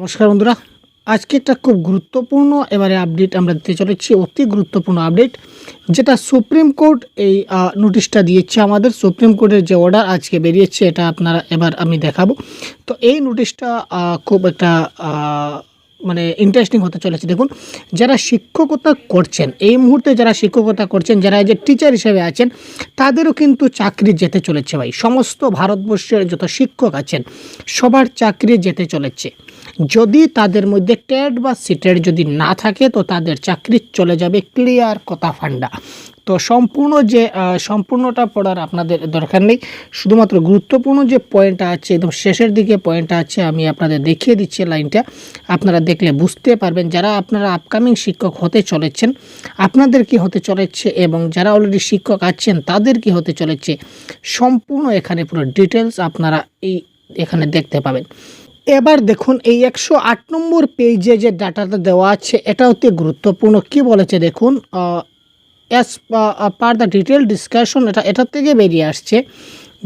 নমস্কার বন্ধুরা। আজকে একটা খুব গুরুত্বপূর্ণ এবারে আপডেট আমরা দিতে চলেছি, অতি গুরুত্বপূর্ণ আপডেট যেটা সুপ্রিম কোর্ট এই নোটিশটা দিয়েছে। আমাদের সুপ্রিম কোর্টের যে অর্ডার আজকে বেরিয়েছে, এটা আপনারা এবার আমি দেখাবো। তো এই নোটিশটা খুব একটা মানে ইন্টারেস্টিং হতে চলেছে। দেখুন, যারা শিক্ষকতা করছেন, এই মুহূর্তে যারা শিক্ষকতা করছেন, যারা যে টিচার হিসেবে আছেন, তাদেরও কিন্তু চাকরি যেতে চলেছে ভাই। সমস্ত ভারতবর্ষের যত শিক্ষক আছেন, সবার চাকরি যেতে চলেছে। যদি তাদের মধ্যে টেট বা সিটের যদি না থাকে, তো তাদের চাকরি চলে যাবে ক্লিয়ার কথা ফান্ডা। তো সম্পূর্ণ যে সম্পূর্ণটা পড়ার আপনাদের দরকার নেই। শুধুমাত্র গুরুত্বপূর্ণ যে পয়েন্টটা আছে, একদম শেষের দিকে পয়েন্টটা আছে, আমি আপনাদের দেখিয়ে দিচ্ছি লাইনটা আপনারা দেখলে বুঝতে পারবেন যারা আপনারা আপকামিং শিক্ষক হতে চলেছেন, আপনাদের কি হতে চলেছে এবং যারা অলরেডি শিক্ষক আছেন, তাদের কি হতে চলেছে, সম্পূর্ণ এখানে পুরো ডিটেলস আপনারা এই, এখানে দেখতে পাবেন। এবার দেখুন, এই একশো আট নম্বর পেজে যে ডাটাটা দেওয়া আছে, এটা অতি গুরুত্বপূর্ণ। কি বলেছে দেখুন as per the detail discussion এটা, এটার থেকে বেরিয়ে আসছে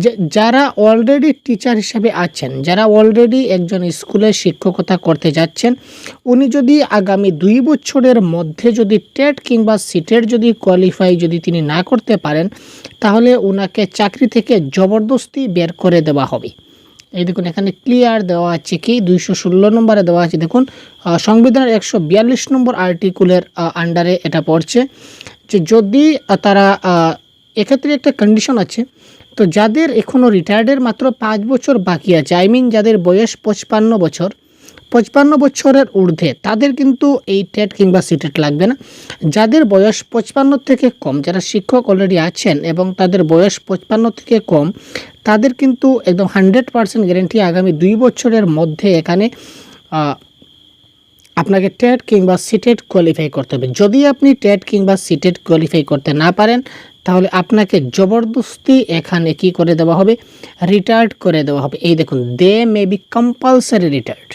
যে যারা অলরেডি টিচার হিসাবে আছেন, যারা অলরেডি একজন স্কুলে শিক্ষকতা করতে যাচ্ছেন, উনি যদি আগামী দুই বছরের মধ্যে যদি টেট কিংবা সিটের যদি কোয়ালিফাই যদি তিনি না করতে পারেন, তাহলে ওনাকে চাকরি থেকে জবরদস্তি বের করে দেওয়া হবে। এই দেখুন, এখানে ক্লিয়ার দেওয়া আছে কি? দুইশো ষোলো নম্বরে দেওয়া আছে, দেখুন সংবিধানের একশো বিয়াল্লিশ নম্বর আর্টিকুলের আন্ডারে এটা পড়ছে। যে যদি তারা এক্ষেত্রে একটা কন্ডিশন আছে। তো যাদের এখনও রিটায়ার্ডের মাত্র পাঁচ বছর বাকি আছে আই মিন যাদের বয়স পঁচপান্ন বছর, পঁচপান্ন বছরের ঊর্ধ্বে, তাদের কিন্তু এই টেট কিংবা সিটেট লাগবে না। যাদের বয়স পঁচপান্ন থেকে কম, যারা শিক্ষক অলরেডি আছেন এবং তাদের বয়স পঁচপান্ন থেকে কম, তাদের কিন্তু একদম হান্ড্রেড পার্সেন্ট গ্যারেন্টি আগামী দুই বছরের মধ্যে এখানে আপনাকে টেট কিংবা সিটেট কোয়ালিফাই করতে হবে। যদি আপনি টেট কিংবা সিটেট কোয়ালিফাই করতে না পারেন, তাহলে আপনাকে জবরদস্তি এখানে কি করে দেওয়া হবে? রিটায়ার্ড করে দেওয়া হবে। এই দেখুন they may be compulsory retired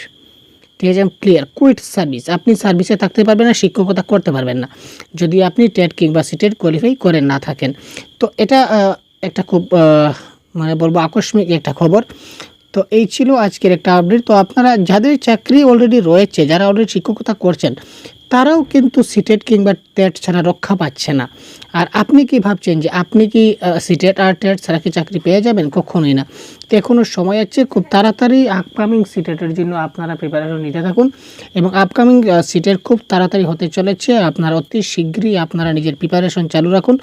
ঠিক আছে ক্লিয়ার কুইট সার্ভিস আপনি সার্ভিসে থাকতে পারবেন না, শিক্ষকতা করতে পারবেন না। যদি আপনি টেট কিংবা সিটেট কোয়ালিফাই করে না থাকেন। তো এটা একটা খুব মানে বলব আকস্মিক একটা খবর। তো এই ছিল আজকের একটা আপডেট তো আপনারা যাদের চাকরি অলরেডি রয়েছে, যারা অলরেডি শিক্ষকতা করছেন তারাও কিন্তু সিটেট কিংবা টেট ছাড়া রক্ষা পাচ্ছে না। আর আপনি কি ভাবছেন যে আপনি কি সিটেট আর টেট ছাড়া কি চাকরি পেয়ে যাবেন? কখনোই না। তো এখনও সময় আছে, খুব তাড়াতাড়ি আপকামিং সিটেটের জন্য আপনারা প্রিপারেশন নিতে থাকুন এবং আপকামিং সিটের খুব তাড়াতাড়ি হতে চলেছে। আপনারা অতি শীঘ্রই আপনারা নিজের প্রিপারেশন চালু রাখুন,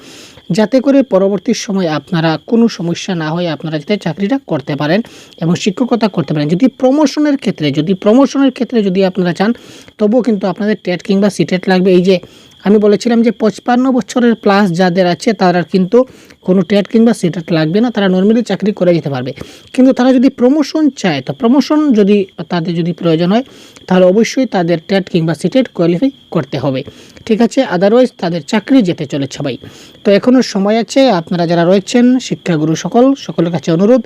যাতে করে পরবর্তী সময় আপনারা কোনো সমস্যা না হয়ে আপনারা যাতে চাকরিটা করতে পারেন এবং শিক্ষকতা করতে পারেন। যদি প্রমোশনের ক্ষেত্রে, যদি প্রমোশনের ক্ষেত্রে যদি আপনারা চান, তবুও কিন্তু আপনাদের টেট কিংবা সিটেট লাগবে। এই যে আমি বলেছিলাম যে পঁচপান্ন বছরের প্লাস যাদের আছে, তারা কিন্তু কোনো টেট কিংবা সিটেট লাগবে না, তারা নর্মালি চাকরি করে যেতে পারবে। কিন্তু তারা যদি প্রমোশন চায়, তো প্রমোশন যদি তাদের যদি প্রয়োজন হয়, তাহলে অবশ্যই তাদের টেট কিংবা সিটেট কোয়ালিফাই করতে হবে। ঠিক আছে? আদারওয়াইজ তাদের চাকরি যেতে চলেছে ভাই তো এখনও সময় আছে, আপনারা যারা রয়েছেন, শিক্ষাগুরু সকল, সকলের কাছে অনুরোধ,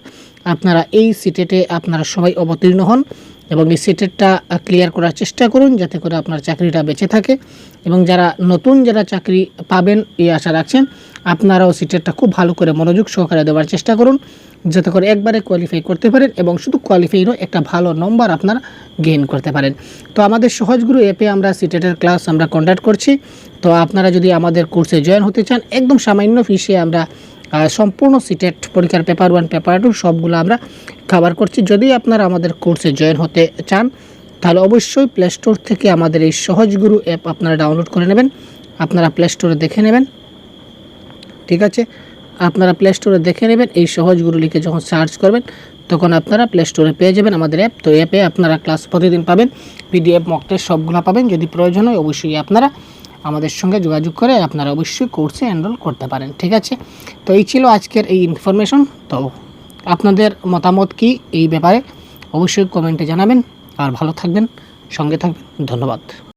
আপনারা এই সিটেটে আপনারা সবাই অবতীর্ণ হন। এবং এই সিটেটটা ক্লিয়ার করার চেষ্টা করুন যাতে করে আপনার চাকরিটা বেঁচে থাকে এবং যারা নতুন যারা চাকরি পাবেন, এই আশা রাখছেন, আপনারাও সিটেটটা খুব ভালো করে মনোযোগ সহকারে দেওয়ার চেষ্টা করুন যাতে করে একবারে কোয়ালিফাই করতে পারেন এবং শুধু কোয়ালিফাইরও একটা ভালো নম্বর আপনারা গেইন করতে পারেন। তো আমাদের সহজগুরু অ্যাপে আমরা সিটেটের ক্লাস আমরা কন্ডাক্ট করছি। তো আপনারা যদি আমাদের কোর্সে জয়েন হতে চান, একদম সামান্য ফিসে আমরা সম্পূর্ণ সিটেট পরীক্ষার পেপার ওয়ান পেপার টু সবগুলো আমরা কভার করছি। যদি আপনারা আমাদের কোর্সে জয়েন হতে চান, তাহলে অবশ্যই প্লে স্টোর থেকে আমাদের এই সহজগুরু অ্যাপ আপনারা ডাউনলোড করে নেবেন। আপনারা প্লে স্টোরে দেখে নেবেন। ঠিক আছে? আপনারা প্লে স্টোরে দেখে নেবেন, এই সহজগুরু লিখে যখন সার্চ করবেন, তখন আপনারা প্লে স্টোরে পেয়ে যাবেন আমাদের অ্যাপ তো অ্যাপে আপনারা ক্লাস প্রতিদিন পাবেন পিডিএফ মক টেস্ট সবগুলো পাবেন। যদি প্রয়োজন হয়, অবশ্যই আপনারা আমাদের সঙ্গে যোগাযোগ করে আপনারা অবশ্যই কোর্সে এনরোল করতে পারেন, ঠিক আছে? তো এই ছিল আজকের এই ইনফরমেশন তো আপনাদের মতামত কি এই ব্যাপারে? অবশ্যই কমেন্টে জানাবেন। আর ভালো থাকবেন, সঙ্গে থাকবেন। ধন্যবাদ।